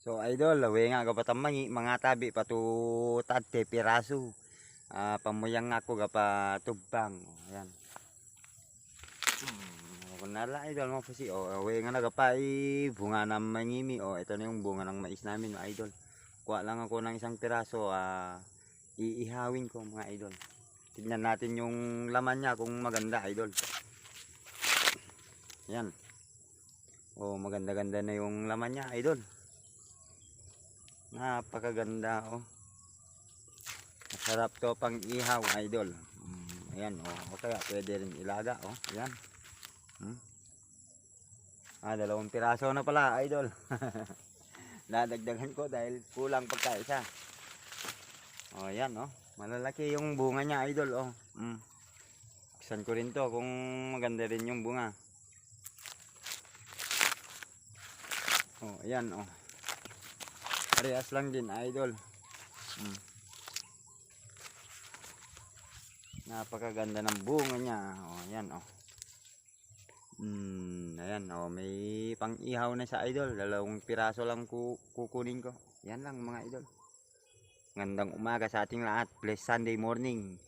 So idol, awe nga ka patamang mga tabi patu tate piraso. Ah, pamuyang ako gapa tubbang. Oh, ayan. Hmm, kung nala idol mo kasi oh, awe nga nagapa i bunga ng mangimi oh, ito na yung bunga ng mais namin mga idol. Kuha lang ako ng isang piraso ah iihawin ko mga idol. Tignan natin yung laman niya kung maganda idol. Yan. Oh, maganda-ganda na yung laman niya idol. Napakaganda oh. Masarap to pang ihaw, idol. Mm, ayan oh. O kaya pwede rin ilaga oh. Ayan. Hmm? Ah, dalawang piraso na pala, idol. Dadagdagan ko dahil kulang pagka isa. Oh, ayan oh. Malalaki yung bunga niya, idol oh. Mm. Buksan ko rin to kung maganda rin yung bunga. Oh, ayan oh. Parehas lang din, idol. Mm. Napakaganda ng bunga niya. Oh, ayan oh. Mm, ayan oh, may pang-ihaw na sa idol. Dalawang piraso lang ku kukunin ko. Yan lang mga idol. Ngandang umaga sa ating lahat. Blessed Sunday morning.